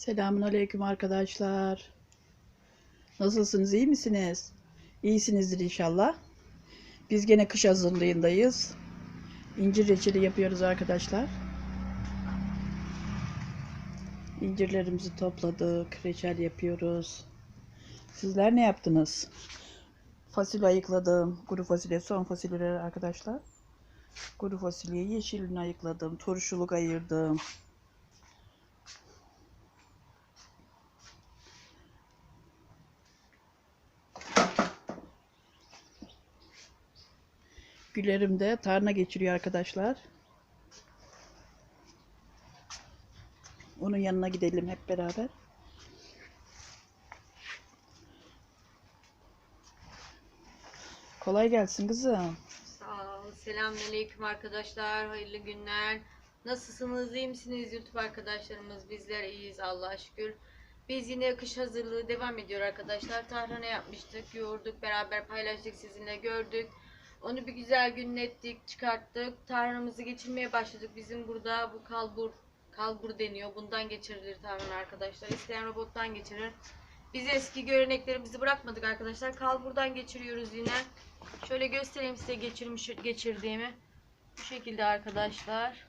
Selamun aleyküm arkadaşlar. Nasılsınız? iyi misiniz? İyisinizdir inşallah. Biz gene kış hazırlığındayız. İncir reçeli yapıyoruz arkadaşlar. İncirlerimizi topladık. Reçel yapıyoruz. Sizler ne yaptınız? Fasulye ayıkladım. Kuru fasulye, son fasulyeleri arkadaşlar. Kuru fasulye, yeşilini ayıkladım. Turşuluk ayırdım. Gülerim de tarhana geçiriyor arkadaşlar. Onun yanına gidelim hep beraber. Kolay gelsin kızım. Sağ ol. Selamünaleyküm arkadaşlar. Hayırlı günler. Nasılsınız? iyi misiniz YouTube arkadaşlarımız? Bizler iyiyiz Allah'a şükür. Biz yine kış hazırlığı devam ediyor arkadaşlar. Tahrana yapmıştık, yoğurduk, beraber paylaştık sizinle gördük. Onu bir güzel günlettik, çıkarttık. Tarhanamızı geçirmeye başladık. Bizim burada bu kalbur kalbur deniyor. Bundan geçirilir tarhana arkadaşlar. İsteyen robottan geçirir. Biz eski göreneklerimizi bırakmadık arkadaşlar. Kalburdan geçiriyoruz yine. Şöyle göstereyim size geçirmiş geçirdiğimi. Bu şekilde arkadaşlar.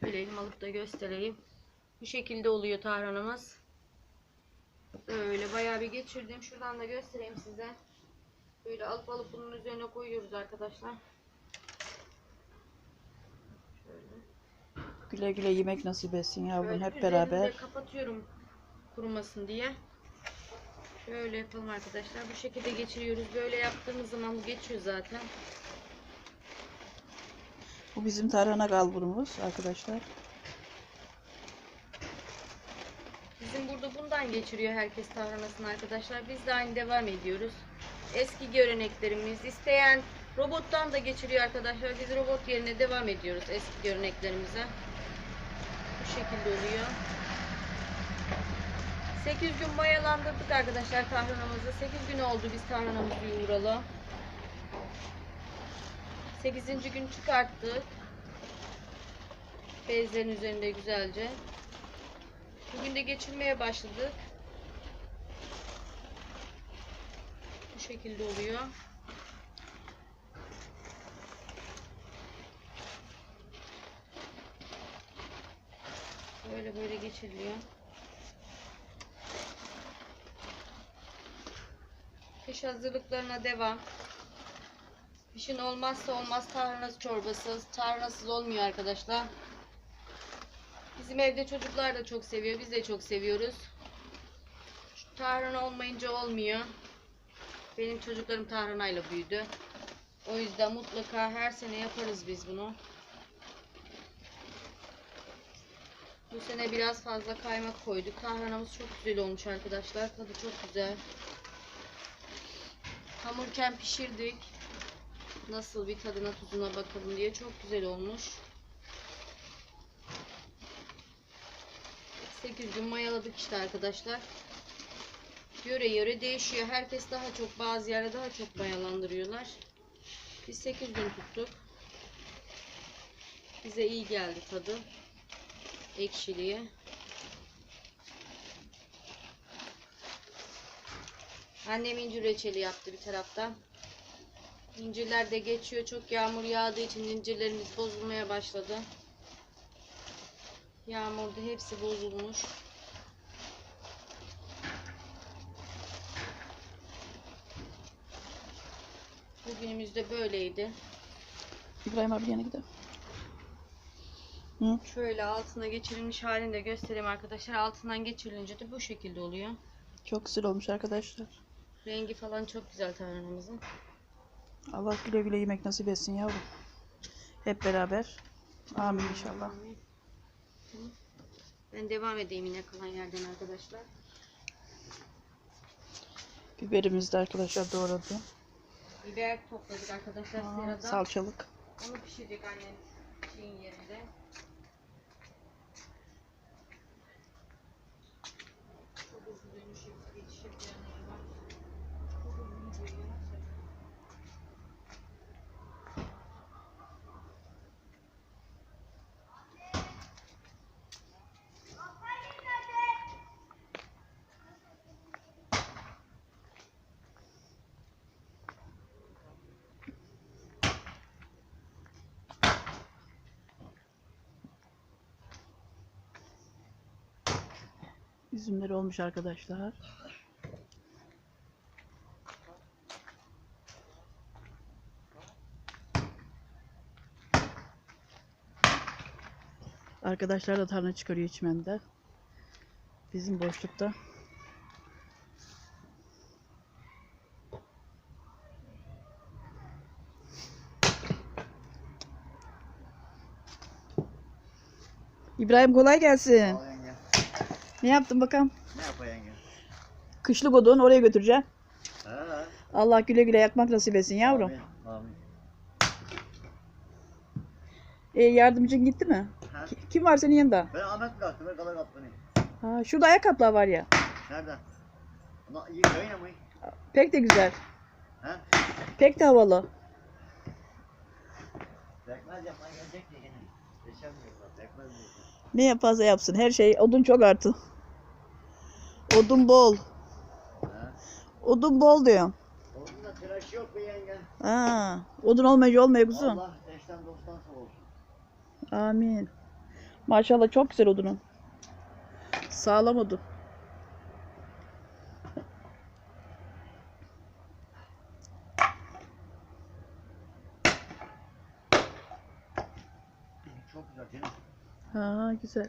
Şöyle elim alıp da göstereyim. Bu şekilde oluyor tarhanamız. Böyle bayağı bir geçirdim. Şuradan da göstereyim size. Böyle alıp alıp bunun üzerine koyuyoruz arkadaşlar. Şöyle. Güle güle yemek nasip etsin yavrum hep üzerini beraber. kapatıyorum kurumasın diye. Şöyle yapalım arkadaşlar. Bu şekilde geçiriyoruz. Böyle yaptığımız zaman bu geçiyor zaten. Bu bizim tarhana kalburumuz arkadaşlar. Bizim burada bundan geçiriyor herkes tahranasını arkadaşlar. Biz de aynı devam ediyoruz. Eski göreneklerimiz. isteyen robottan da geçiriyor arkadaşlar. Biz robot yerine devam ediyoruz eski göreneklerimize. Bu şekilde oluyor. 8 gün mayalandırdık arkadaşlar tahranamızı. 8 gün oldu biz tahranamızı yoğuralı. 8. gün çıkarttık. Bezlerin üzerinde güzelce. Bugün de geçirmeye başladık. Şekilde oluyor. Böyle böyle geçiriliyor. Kış hazırlıklarına devam. Kışın olmazsa olmaz tarhana çorbası. Tarhanasız olmuyor arkadaşlar. Bizim evde çocuklar da çok seviyor. Biz de çok seviyoruz. Şu tarhana olmayınca olmuyor. Benim çocuklarım tarhanayla büyüdü. O yüzden mutlaka her sene yaparız biz bunu. Bu sene biraz fazla kaymak koyduk. Tarhanamız çok güzel olmuş arkadaşlar. Tadı çok güzel. Hamurken pişirdik. Nasıl bir tadına tuzuna bakalım diye. Çok güzel olmuş. 8 gün mayaladık işte arkadaşlar. Yöre yöre değişiyor. Herkes daha çok bazı yerde daha çok mayalandırıyorlar. Biz 8 gün tuttuk. Bize iyi geldi tadı. Ekşiliği. Annem incir reçeli yaptı bir taraftan. İncirler de geçiyor. Çok yağmur yağdığı için incirlerimiz bozulmaya başladı. Yağmurda hepsi bozulmuş. Bugünümüz de böyleydi. İbrahim abi yana gidelim. Hı? Şöyle altına geçirilmiş halini de göstereyim arkadaşlar. Altından geçirilince de bu şekilde oluyor. Çok güzel olmuş arkadaşlar. Rengi falan çok güzel tarhanamızın. Allah güle güle yemek nasip etsin yavrum. Hep beraber. Amin inşallah. Ben devam edeyim yine kalan yerden arkadaşlar. Biberimizi de arkadaşlar doğradı. Biber topladık arkadaşlar Aa, serada. salçalık. Onu pişirecek annem şeyin yerinde. Üzümleri olmuş arkadaşlar. Arkadaşlar da tarla çıkarıyor içmende. Bizim boşlukta. İbrahim kolay gelsin. Yenge. Ne yaptın bakalım? Ne yapayım? Kışlık odun oraya götüreceğim. Ha. Allah güle güle yakmak nasip etsin yavrum. Amin. Amin. E, yardımcın gitti mi? Ha? Ki- Kim var senin yanında? Ben Ahmet bıraktım. Ben kalak attım. beni. Ha, şurada ayakkabılar var ya. Nerede? Ona iyi yayın mı? Pek de güzel. Ha? Pek de havalı. Bekmez yapmaya gelecek diye gene. Geçemiyorlar. Bekmez diye. Ne yaparsa yapsın. Her şey odun çok artı. Odun bol. Ha? Odun bol diyor. Onun da tıraşı yok be yenge. Ha, odun olmayınca olmuyor kuzum. Allah eşten dosttan sağ olsun. Amin. Maşallah çok güzel odunun. Sağlam odun. Çok güzel değil mi? Ha, güzel.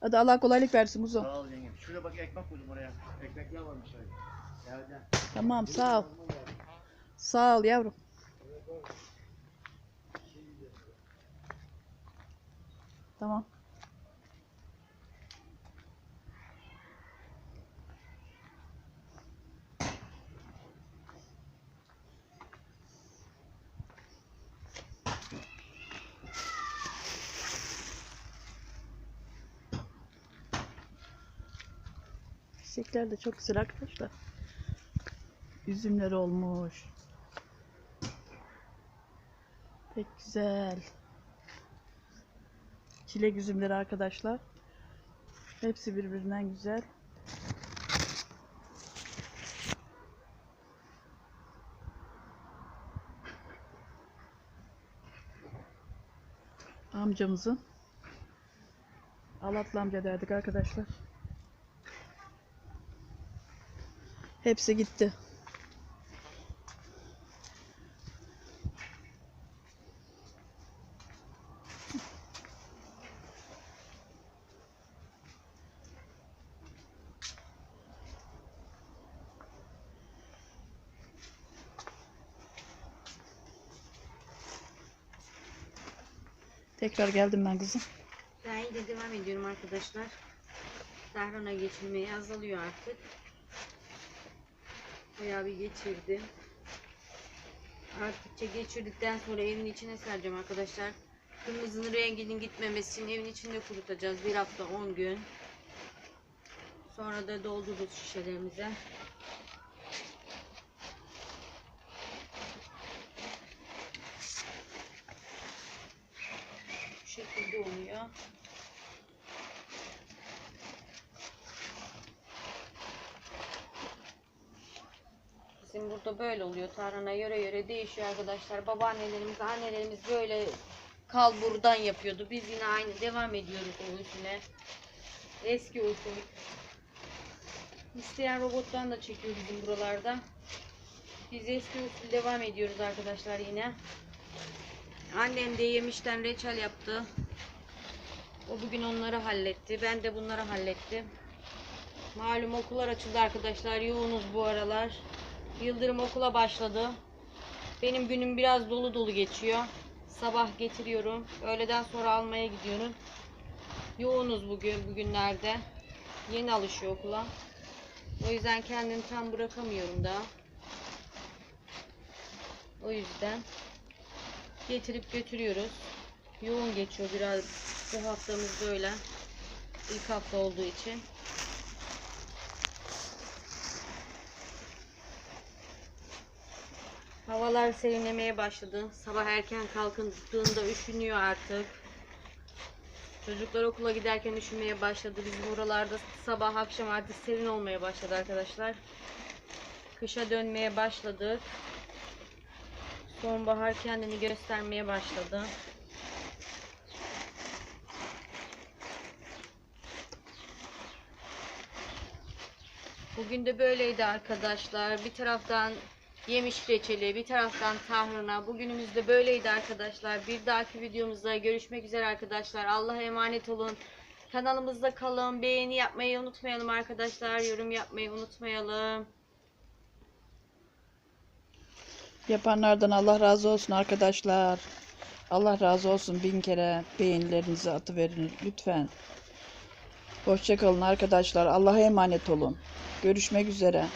Hadi Allah kolaylık versin kuzum. Sağ ol yenge. Şuraya bak ekmek koydum oraya. Ekmekler varmış öyle. Geldi. Tamam sağ ol. Sağ ol yavrum. Tamam. Çiçekler de çok güzel arkadaşlar. Üzümler olmuş. Pek güzel. Çilek üzümleri arkadaşlar. Hepsi birbirinden güzel. Amcamızın Alatlı amca derdik arkadaşlar. Hepsi gitti. Tekrar geldim ben kızım. Ben yine devam ediyorum arkadaşlar. Sahrana geçirmeye azalıyor artık. Bayağı bir geçirdim. Arttıkça geçirdikten sonra evin içine sereceğim arkadaşlar. Kırmızının renginin gitmemesi evin içinde kurutacağız. Bir hafta 10 gün. Sonra da doldururuz şişelerimize. Bu şekilde oluyor. Bizim burada böyle oluyor. Tarhana yöre yöre değişiyor arkadaşlar. Babaannelerimiz, annelerimiz böyle kalburdan yapıyordu. Biz yine aynı devam ediyoruz o usule. Eski usul. İsteyen robottan da çekiyor bizim buralarda. Biz eski usul devam ediyoruz arkadaşlar yine. Annem de yemişten reçel yaptı. O bugün onları halletti. Ben de bunları hallettim. Malum okullar açıldı arkadaşlar. Yoğunuz bu aralar. Yıldırım okula başladı. Benim günüm biraz dolu dolu geçiyor. Sabah getiriyorum. Öğleden sonra almaya gidiyorum. Yoğunuz bugün bugünlerde. Yeni alışıyor okula. O yüzden kendimi tam bırakamıyorum daha. O yüzden getirip götürüyoruz. Yoğun geçiyor biraz bu haftamız böyle. İlk hafta olduğu için. Havalar serinlemeye başladı. Sabah erken kalkındığında üşünüyor artık. Çocuklar okula giderken üşümeye başladı. Biz buralarda sabah akşam artık serin olmaya başladı arkadaşlar. Kışa dönmeye başladık. Sonbahar kendini göstermeye başladı. Bugün de böyleydi arkadaşlar. Bir taraftan yemiş reçeli, bir taraftan tahrına. Bugünümüz de böyleydi arkadaşlar. Bir dahaki videomuzda görüşmek üzere arkadaşlar. Allah'a emanet olun. Kanalımızda kalın. Beğeni yapmayı unutmayalım arkadaşlar. Yorum yapmayı unutmayalım. Yapanlardan Allah razı olsun arkadaşlar. Allah razı olsun bin kere beğenilerinizi atıverin lütfen. Hoşçakalın arkadaşlar. Allah'a emanet olun. Görüşmek üzere.